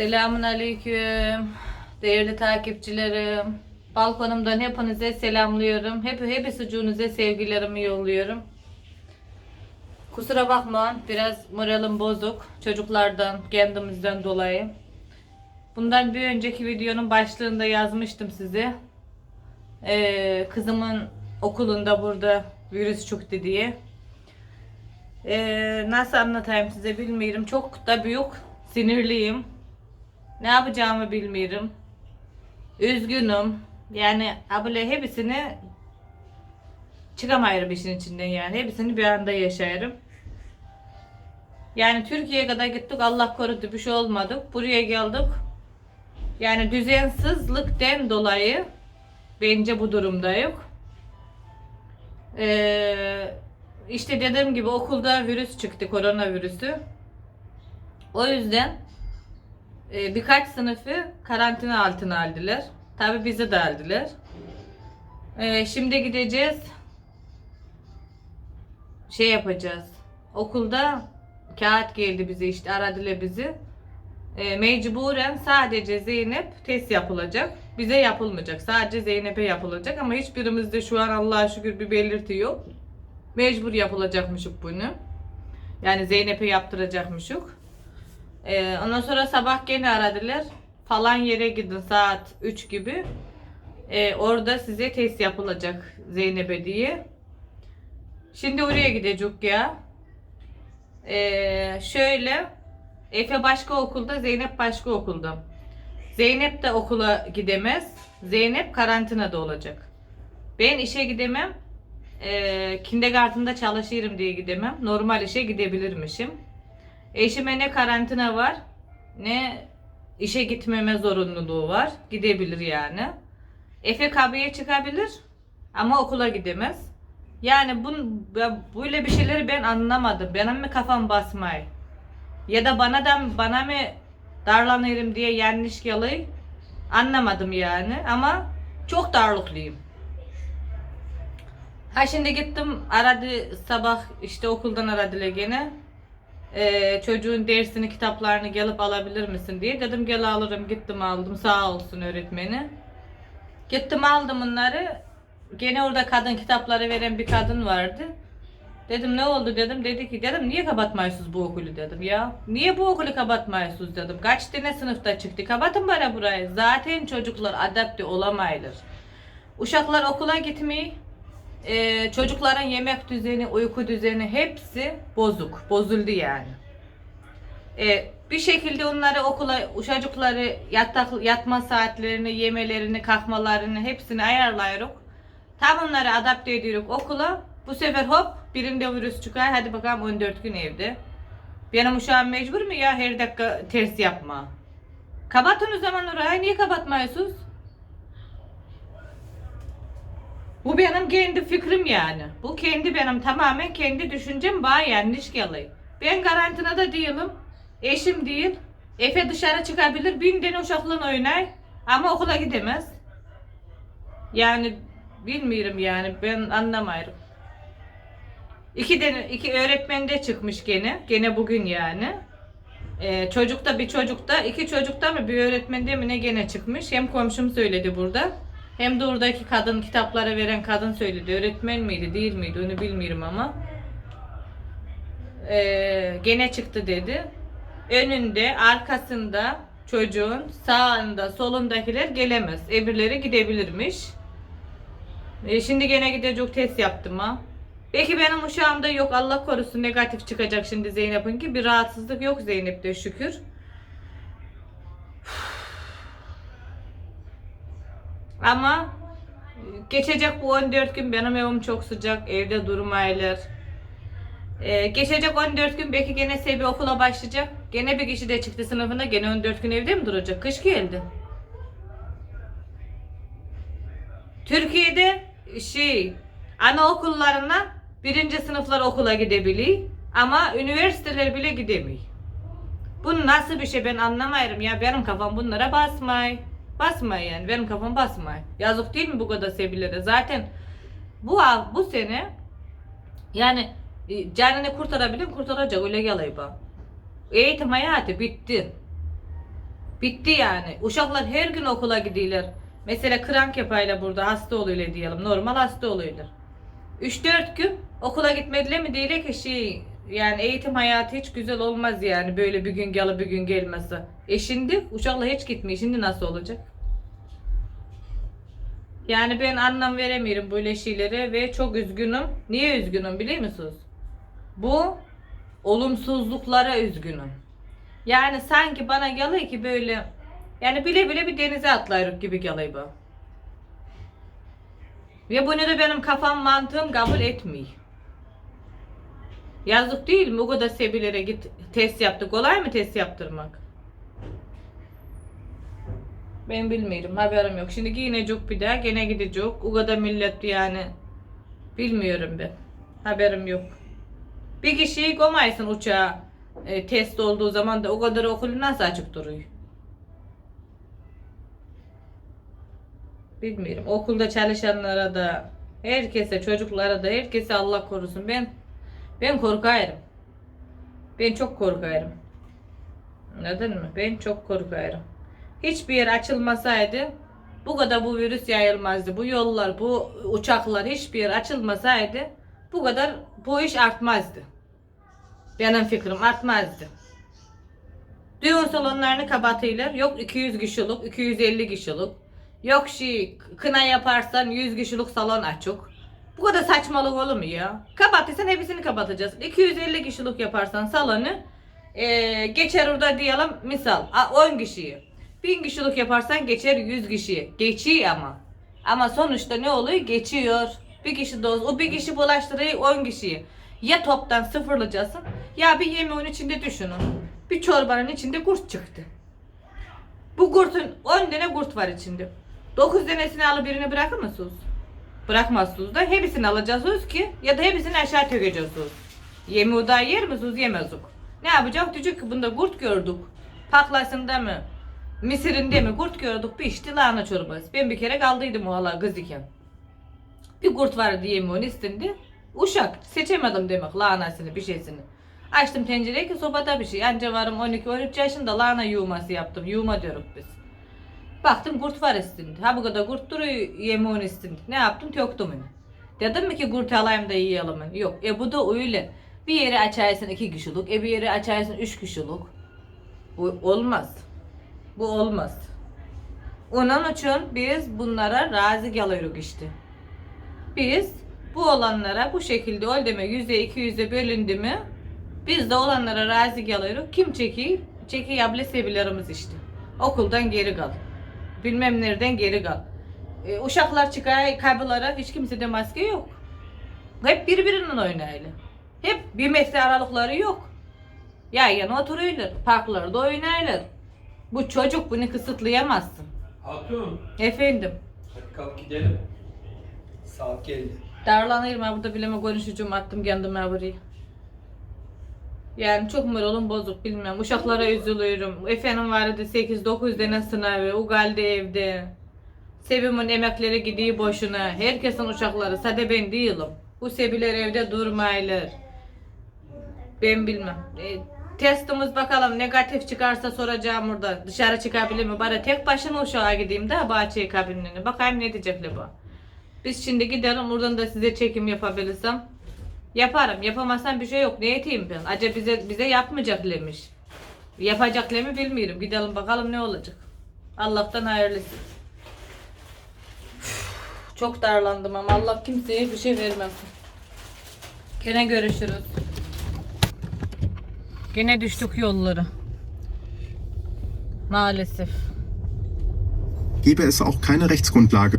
Selamun Aleyküm. Değerli takipçilerim. Balkonumdan hepinize selamlıyorum. Hep hep sucuğunuza sevgilerimi yolluyorum. Kusura bakmayın biraz moralim bozuk. Çocuklardan, kendimizden dolayı. Bundan bir önceki videonun başlığında yazmıştım size. Ee, kızımın okulunda burada virüs çıktı diye. Ee, nasıl anlatayım size bilmiyorum. Çok da büyük sinirliyim. Ne yapacağımı bilmiyorum. Üzgünüm. Yani abla hepsini çıkamayırım işin içinden yani. Hepsini bir anda yaşarım. Yani Türkiye'ye kadar gittik Allah korudu bir şey olmadı. Buraya geldik. Yani düzensizlikten dolayı bence bu durumda yok. Ee, işte dediğim gibi okulda virüs çıktı, koronavirüsü. O yüzden e, birkaç sınıfı karantina altına aldılar. Tabi bizi de aldılar. E, şimdi gideceğiz. Şey yapacağız. Okulda kağıt geldi bize işte aradılar bizi. E, mecburen sadece Zeynep test yapılacak. Bize yapılmayacak. Sadece Zeynep'e yapılacak ama hiçbirimizde şu an Allah'a şükür bir belirti yok. Mecbur yapılacakmışık bunu. Yani Zeynep'e yaptıracakmışık. Ee, ondan sonra sabah gene aradılar. Falan yere gidin saat 3 gibi. Ee, orada size test yapılacak Zeynep'e diye. Şimdi oraya gidecek ya. Ee, şöyle Efe başka okulda, Zeynep başka okulda. Zeynep de okula gidemez. Zeynep karantinada olacak. Ben işe gidemem. Ee, kindergarten'da çalışırım diye gidemem. Normal işe gidebilirmişim. Eşime ne karantina var ne işe gitmeme zorunluluğu var. Gidebilir yani. Efe kabeye çıkabilir ama okula gidemez. Yani ya böyle bir şeyleri ben anlamadım. Benim mi kafam basmay? Ya da bana da bana mı darlanırım diye yanlış yalayı anlamadım yani. Ama çok darlıklıyım. Ha şimdi gittim aradı sabah işte okuldan aradılar gene. Ee, çocuğun dersini kitaplarını gelip alabilir misin diye. Dedim gel alırım gittim aldım sağ olsun öğretmeni. Gittim aldım bunları. Gene orada kadın kitapları veren bir kadın vardı. Dedim ne oldu dedim. Dedi ki dedim niye kapatmayısınız bu okulu dedim ya. Niye bu okulu kapatmayısınız dedim. Kaç tane sınıfta çıktı. Kapatın bana burayı. Zaten çocuklar adapte olamayılır. Uşaklar okula gitmeyi ee, çocukların yemek düzeni, uyku düzeni hepsi bozuk. Bozuldu yani. Ee, bir şekilde onları okula, çocukları yatak, yatma saatlerini, yemelerini, kalkmalarını hepsini ayarlıyoruz. Tam onları adapte ediyoruz okula. Bu sefer hop birinde virüs çıkar. Hadi bakalım 14 gün evde. Benim uşağım mecbur mu ya her dakika ters yapma? Kapatın o zaman orayı. Niye kapatmıyorsunuz? Bu benim kendi fikrim yani. Bu kendi benim tamamen kendi düşüncem bana yanlış geliyor. Ben karantinada değilim. Eşim değil. Efe dışarı çıkabilir. Bin tane uşakla oynar. Ama okula gidemez. Yani bilmiyorum yani ben anlamıyorum. İki, tane, iki öğretmen de çıkmış gene. Gene bugün yani. Ee, çocukta bir çocukta iki çocukta mı bir öğretmende mi ne gene çıkmış. Hem komşum söyledi burada. Hem de oradaki kadın kitaplara veren kadın söyledi. Öğretmen miydi değil miydi onu bilmiyorum ama. Ee, gene çıktı dedi. Önünde arkasında çocuğun sağında solundakiler gelemez. Öbürleri gidebilirmiş. Ee, şimdi gene gidecek test yaptım ha. Belki benim uşağımda yok Allah korusun negatif çıkacak şimdi Zeynep'in ki bir rahatsızlık yok Zeynep'te şükür. Ama geçecek bu 14 gün benim evim çok sıcak. Evde durmaylar. Ee, geçecek 14 gün belki gene Sebi okula başlayacak. Gene bir kişi de çıktı sınıfına. Gene 14 gün evde mi duracak? Kış geldi. Türkiye'de şey anaokullarına birinci sınıflar okula gidebiliyor. Ama üniversiteler bile gidemiyor. Bu nasıl bir şey ben anlamıyorum ya. Benim kafam bunlara basmay. Basmay yani. Benim kafam basmay. Yazık değil mi bu kadar sevilere? Zaten bu bu sene yani e, canını kurtarabilir kurtaracak öyle bu. Eğitim hayatı bitti. Bitti yani. Uşaklar her gün okula gidiyorlar. Mesela krank yapayla burada hasta oluyorlar diyelim. Normal hasta oluyorlar. 3-4 gün okula gitmediler mi değil ki şey yani eğitim hayatı hiç güzel olmaz yani böyle bir gün gel bir gün gelmesi. E şimdi uşakla hiç gitmiyor. Şimdi nasıl olacak? Yani ben anlam veremiyorum böyle şeylere ve çok üzgünüm. Niye üzgünüm biliyor musunuz? Bu olumsuzluklara üzgünüm. Yani sanki bana geliyor ki böyle yani bile bile bir denize atlayırık gibi geliyor bu. Ve bunu da benim kafam mantığım kabul etmiyor. Yazık değil mi? O kadar sebilere git test yaptık. Kolay mı test yaptırmak? Ben bilmiyorum. Haberim yok. Şimdi giyinecek bir daha. Gene gidecek. O kadar millet yani. Bilmiyorum ben. Haberim yok. Bir kişiyi koymaysın uçağa e, test olduğu zaman da o kadar okulu nasıl açık duruyor? Bilmiyorum. Okulda çalışanlara da herkese, çocuklara da herkese Allah korusun. Ben ben korkarım. Ben çok korkarım. Anladın mı? Ben çok korkarım. Hiçbir yer açılmasaydı bu kadar bu virüs yayılmazdı. Bu yollar, bu uçaklar hiçbir yer açılmasaydı bu kadar bu iş artmazdı. Benim fikrim artmazdı. Düğün salonlarını kapatıyorlar. Yok 200 kişilik, 250 kişilik. Yok şey kına yaparsan 100 kişilik salon açık. Bu kadar saçmalık olur mu ya? Kapatırsan hepsini kapatacağız. 250 kişilik yaparsan salonu eee, geçer orada diyelim misal a- 10 kişiyi. 1000 kişilik yaparsan geçer 100 kişiyi. Geçiyor ama. Ama sonuçta ne oluyor? Geçiyor. Bir kişi doz, o bir kişi bulaştırıyor 10 kişiyi. Ya toptan sıfırlayacaksın ya bir yemeğin içinde düşünün. Bir çorbanın içinde kurt çıktı. Bu kurtun 10 tane kurt var içinde. 9 tanesini alıp birini bırakır mısınız? Bırakmazsınız da hepsini alacaksınız ki ya da hepsini aşağı tökeceksiniz. Yemeği daha yer misiniz yemezdik. Ne yapacak? Diyecek ki bunda kurt gördük. Paklasında mı? Mısırında mı? Kurt gördük. İçti lahana çorbası. Ben bir kere kaldıydım o hala kız iken. Bir kurt vardı yemeğin üstünde. Uşak. Seçemedim demek lahanasını bir şeysini. Açtım tencereyi ki sobada bir şey. Anca varım 12-13 yaşında lahana yuğması yaptım. Yuğma diyoruz biz. Baktım kurt var üstünde. Ha bu kadar kurt duruyor yemeğin üstünde. Ne yaptım? Töktüm onu. Dedim mi ki kurt alayım da yiyelim. onu? Yok. E bu da öyle. Bir yeri açarsın iki kişilik. E bir yeri açarsın üç kişilik. Bu olmaz. Bu olmaz. Onun için biz bunlara razı geliyoruz işte. Biz bu olanlara bu şekilde ol deme yüzde iki yüzde bölündü mü biz de olanlara razı geliyoruz. Kim çeki? Çeki sevilerimiz işte. Okuldan geri kal. Bilmem nereden geri kal. E, uşaklar çıkar kabılara hiç kimsede maske yok. Hep birbirinin oynayla. Hep bir metre aralıkları yok. Yan yana oturuyorlar. Parklarda oynarlar. Bu çocuk bunu kısıtlayamazsın. Hatun, Efendim. hadi kalk gidelim. Saat geldi. Darlanıyorum ha burada bileme konuşucum attım kendime buraya. Yani çok moralım bozuk bilmem. Uşaklara üzülüyorum. Efendim vardı 8-9 tane sınavı. O geldi evde. Sevim'in emekleri gidiyor boşuna. Herkesin uşakları. Sade ben değilim. Bu sebiler evde durmaylar. Ben bilmem. E, testimiz bakalım negatif çıkarsa soracağım burada. Dışarı çıkabilir mi? Bari tek başına uşağa gideyim de bahçeye kabinine. Bakayım ne diyecekler bu. Biz şimdi gidelim buradan da size çekim yapabilirsem. Yaparım. Yapamazsam bir şey yok. Ne eteyim? Acaba bize bize yapmayacaklarmış. Yapacaklar mı bilmiyorum. Gidelim bakalım ne olacak. Allah'tan hayırlısı. Çok darlandım ama Allah kimseye bir şey vermesin. Gene görüşürüz. Gene düştük yolları. Maalesef. gäbe es auch keine Rechtsgrundlage.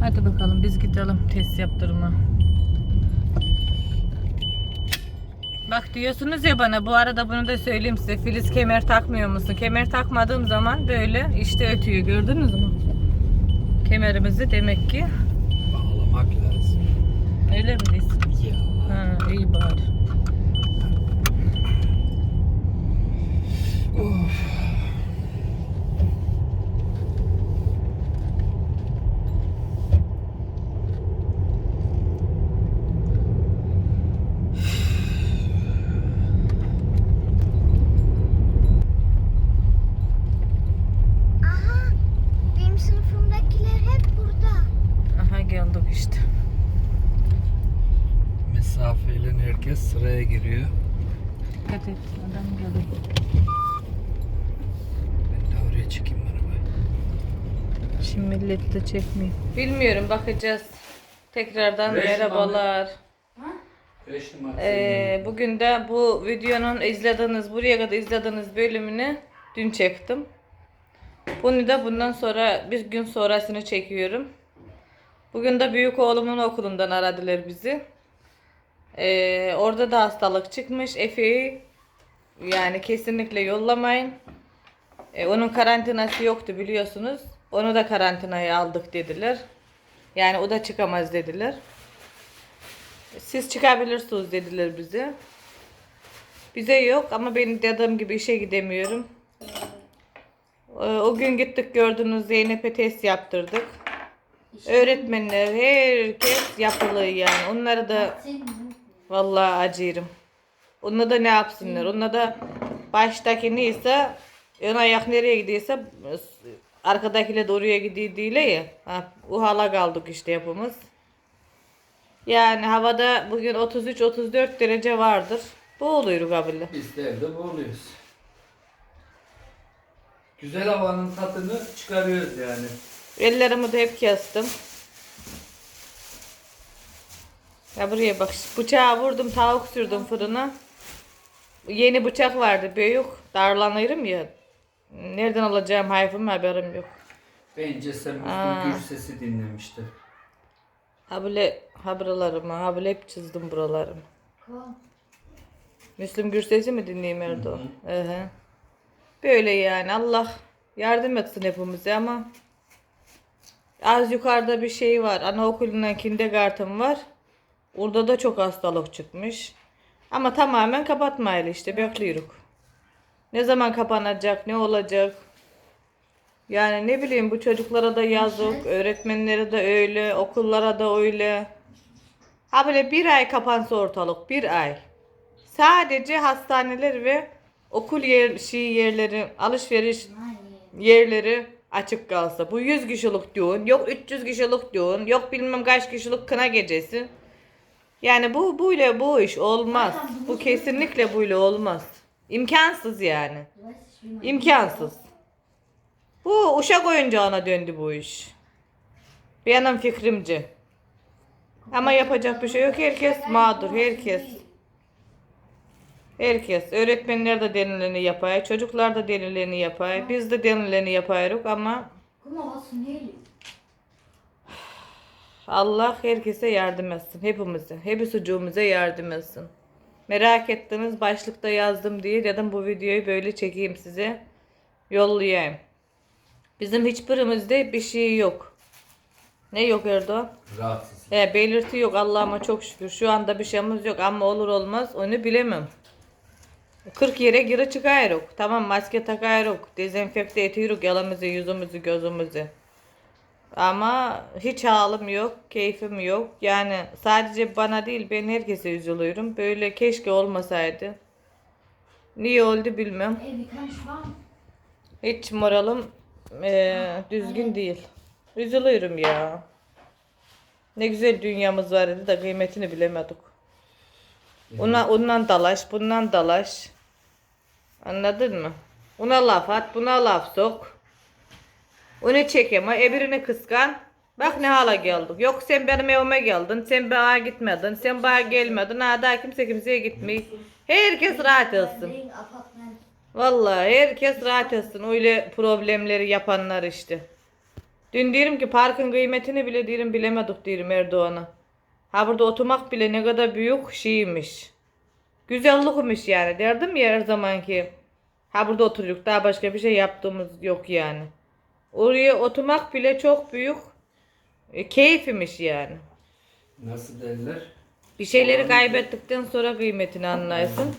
Hadi bakalım biz gidelim test yaptırma. Bak diyorsunuz ya bana bu arada bunu da söyleyeyim size. Filiz kemer takmıyor musun? Kemer takmadığım zaman böyle işte ötüyor gördünüz mü? Kemerimizi demek ki Bağlamak lazım. öyle mi diyorsun? Ya. Ha iyi bari. Geldik işte. Mesafeyle herkes sıraya giriyor. Dikkat et adam geliyor. Ben de oraya çekeyim arabayı. Şimdi millet de çekmiyor. Bilmiyorum bakacağız. Tekrardan Beş merhabalar. 5 numara. Ee, bugün de bu videonun izlediğiniz, buraya kadar izlediğiniz bölümünü dün çektim. Bunu da bundan sonra bir gün sonrasını çekiyorum. Bugün de büyük oğlumun okulundan aradılar bizi. Ee, orada da hastalık çıkmış. Efe'yi yani kesinlikle yollamayın. Ee, onun karantinası yoktu biliyorsunuz. Onu da karantinaya aldık dediler. Yani o da çıkamaz dediler. Siz çıkabilirsiniz dediler bize. Bize yok ama benim dediğim gibi işe gidemiyorum. Ee, O gün gittik gördünüz Zeynep'e test yaptırdık. Öğretmenler herkes yapılı yani. Onları da vallahi acırım. Onunla da ne yapsınlar? Onunla da baştaki neyse ön ayak nereye gidiyorsa arkadakiyle de oraya gidiyor değil ya. Ha, o hala kaldık işte yapımız. Yani havada bugün 33-34 derece vardır. Bu oluyor kabile. Biz de evde boğuluyoruz. Güzel havanın tadını çıkarıyoruz yani. Ellerimi de hep kestim. Ya buraya bak bıçağı vurdum tavuk sürdüm fırına. Yeni bıçak vardı büyük. Darlanırım ya. Nereden alacağım hayfım haberim yok. Bence sen. Müslüm Gürses'i dinlemiştir. Ha böyle ha buralarımı ha böyle hep çizdim buralarımı. Müslüm Gürses'i mi dinleyeyim Erdoğan? Hı hı. Böyle yani Allah yardım etsin hepimize ama az yukarıda bir şey var. Anaokulundan kindergarten var. Orada da çok hastalık çıkmış. Ama tamamen kapatmayla işte bekliyoruz. Ne zaman kapanacak, ne olacak? Yani ne bileyim bu çocuklara da yazık, öğretmenlere de öyle, okullara da öyle. Ha böyle bir ay kapansa ortalık, bir ay. Sadece hastaneler ve okul yer, şey yerleri, alışveriş yerleri açık kalsa. Bu 100 kişilik düğün, yok 300 kişilik düğün, yok bilmem kaç kişilik kına gecesi. Yani bu böyle bu iş olmaz. Bu kesinlikle böyle olmaz. İmkansız yani. İmkansız. Bu uşak oyuncağına döndü bu iş. Benim fikrimce. Ama yapacak bir şey yok. Herkes mağdur. Herkes. Herkes. Öğretmenler de denileni yapar. Çocuklar da denileni yapar. Biz de denileni yaparız ama. Allah herkese yardım etsin. Hepimize. Hepsi çocuğumuza yardım etsin. Merak ettiniz başlıkta yazdım diye dedim bu videoyu böyle çekeyim size. Yollayayım. Bizim hiçbirimizde bir şey yok. Ne yok Erdoğan? Rahatsız. He, belirti yok Allah'ıma çok şükür. Şu anda bir şeyimiz yok ama olur olmaz onu bilemem. 40 yere giri çıkıyoruz. Tamam maske takıyoruz. Dezenfekte ediyoruz elimizi, yüzümüzü, gözümüzü. Ama hiç halim yok, keyfim yok. Yani sadece bana değil ben herkese üzülüyorum. Böyle keşke olmasaydı. Niye oldu bilmem. Hiç moralim eee, düzgün değil. Üzülüyorum ya. Ne güzel dünyamız var idi da kıymetini bilemedik. Ona, ondan dalaş, bundan dalaş. Anladın mı? Ona laf at, buna laf sok. Onu çekeme, ebirini kıskan. Bak ne hala geldik. Yok sen benim evime geldin, sen bana gitmedin, sen bana gelmedin. Ha daha kimse kimseye gitmiyor. Herkes rahat Apartment. Vallahi herkes rahat etsin. Öyle problemleri yapanlar işte. Dün diyorum ki parkın kıymetini bile diyorum bilemedik diyorum Erdoğan'a. Ha burada oturmak bile ne kadar büyük şeymiş. Güzellikmiş yani derdim ya her zamanki. Ha burada oturuyoruz daha başka bir şey yaptığımız yok yani. Oraya oturmak bile çok büyük e, keyfimiş yani. Nasıl derler? Bir şeyleri kaybettikten sonra kıymetini anlarsın.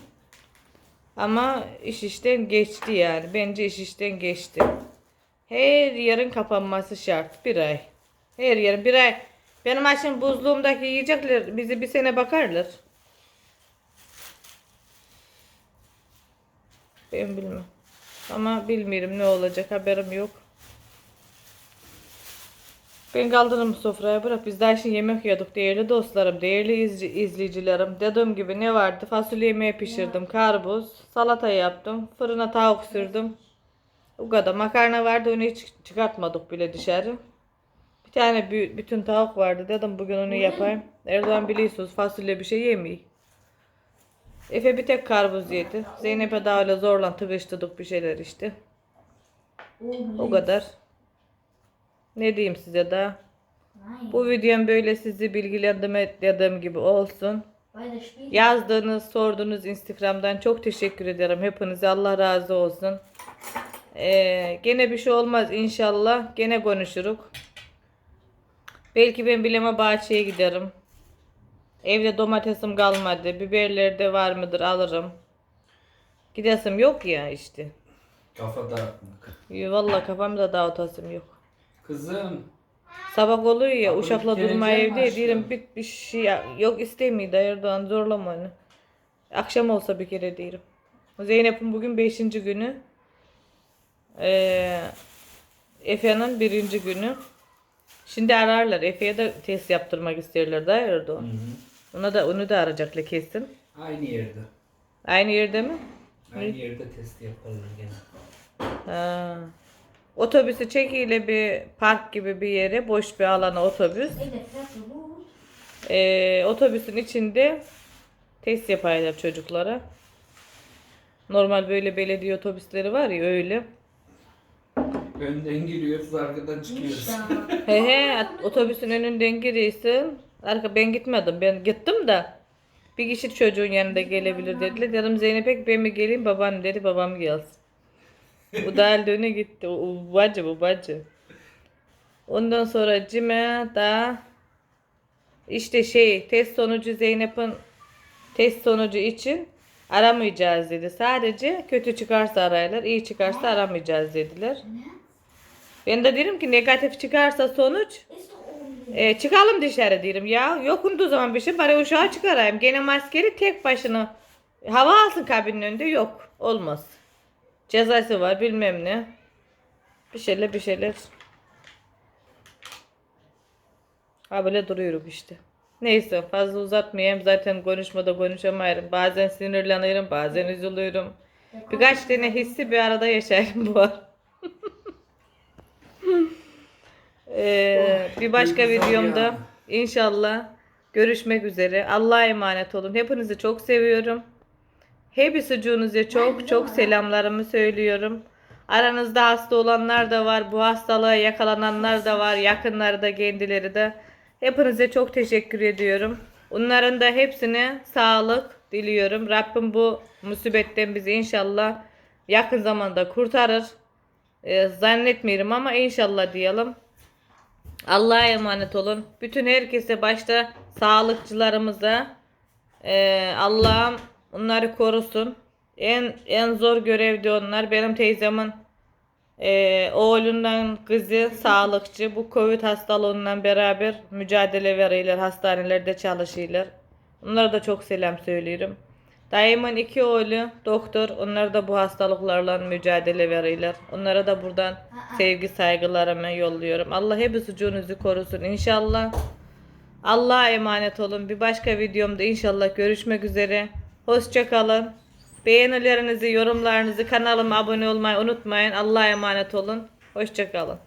Ama iş işten geçti yani. Bence iş işten geçti. Her yerin kapanması şart. Bir ay. Her yerin bir ay. Benim aşım buzluğumdaki yiyecekler bizi bir sene bakarlar. Ben bilmem. Ama bilmiyorum ne olacak haberim yok. Ben kaldırırım sofraya bırak. Biz daha şimdi yemek yiyorduk değerli dostlarım, değerli izci- izleyicilerim. Dediğim gibi ne vardı? Fasulye yemeği pişirdim, karpuz, salata yaptım, fırına tavuk sürdüm. O kadar. Makarna vardı onu hiç çıkartmadık bile dışarı. Bir tane bü- bütün tavuk vardı dedim bugün onu yapayım. Erdoğan biliyorsunuz fasulye bir şey yemiyor. Efe bir tek karpuz yedi. Zeynep'e daha öyle zorla tıkıştırdık bir şeyler işte. O kadar. Ne diyeyim size daha? Bu videom böyle sizi bilgilendirme dediğim gibi olsun. Yazdığınız, sorduğunuz Instagram'dan çok teşekkür ederim. Hepinize Allah razı olsun. Ee, gene bir şey olmaz inşallah. Gene konuşuruk. Belki ben bileme bahçeye giderim. Evde domatesim kalmadı. Biberleri de var mıdır alırım. Gidesim yok ya işte. Kafa dağıtmak. Yo, Vallahi kafamda dağıtasım yok. Kızım. Sabah oluyor ya uşakla durma evde aşkım? diyelim bir, bir şey yok istemiyor da Erdoğan zorlama onu. Akşam olsa bir kere diyelim. Zeynep'in bugün 5. günü. Ee, Efe'nin birinci günü. Şimdi ararlar. Efe'ye de test yaptırmak isterler da Erdoğan. Ona da onu da arayacaklar kesin. Aynı yerde. Aynı yerde mi? Aynı yerde test yaparlar gene. Ha. Otobüsü çekiyle bir park gibi bir yere, boş bir alana otobüs. Ee, otobüsün içinde test yapıyorlar çocuklara. Normal böyle belediye otobüsleri var ya öyle. Önden giriyoruz arkadan çıkıyoruz. He he otobüsün önünden giriyorsun. Arka ben gitmedim. Ben gittim de bir kişi çocuğun yanında gelebilir dediler. Dedim Zeynep'e ben mi geleyim baban dedi babam gelsin. Bu da elde öne gitti. O, o bacı bu bacı. Ondan sonra cime da işte şey test sonucu Zeynep'in test sonucu için aramayacağız dedi. Sadece kötü çıkarsa araylar, iyi çıkarsa aramayacağız dediler. Ben de dedim ki negatif çıkarsa sonuç oben. E, çıkalım dışarı dedim ya. Yokundu zaman bir şey bari uşağı çıkarayım. Gene maskeli tek başına hava alsın kabinin önünde yok. Olmaz. Cezası var bilmem ne. Bir şeyler bir şeyler. Ha böyle duruyoruz işte. Neyse fazla uzatmayayım. Zaten konuşmada konuşamayırım. Bazen sinirleniyorum bazen üzülüyorum. Birkaç tane hissi bir arada yaşarım bu ara. Ee, bir başka videomda ya. inşallah görüşmek üzere. Allah'a emanet olun. Hepinizi çok seviyorum. Hepsi çok çok selamlarımı söylüyorum. Aranızda hasta olanlar da var. Bu hastalığa yakalananlar da var. Yakınları da kendileri de. Hepinize çok teşekkür ediyorum. Onların da hepsine sağlık diliyorum. Rabbim bu musibetten bizi inşallah yakın zamanda kurtarır. Ee, zannetmiyorum ama inşallah diyelim. Allah'a emanet olun. Bütün herkese başta sağlıkçılarımıza e, Allah'ım onları korusun. En en zor görevde onlar. Benim teyzemin e, oğlundan kızı sağlıkçı. Bu Covid hastalığından beraber mücadele veriyorlar. Hastanelerde çalışıyorlar. Onlara da çok selam söylüyorum. Dayımın iki oğlu doktor. Onlar da bu hastalıklarla mücadele veriyorlar. Onlara da buradan sevgi saygılarımı yolluyorum. Allah hepsi sucuğunuzu korusun inşallah. Allah'a emanet olun. Bir başka videomda inşallah görüşmek üzere. Hoşça kalın. Beğenilerinizi, yorumlarınızı, kanalıma abone olmayı unutmayın. Allah'a emanet olun. Hoşça kalın.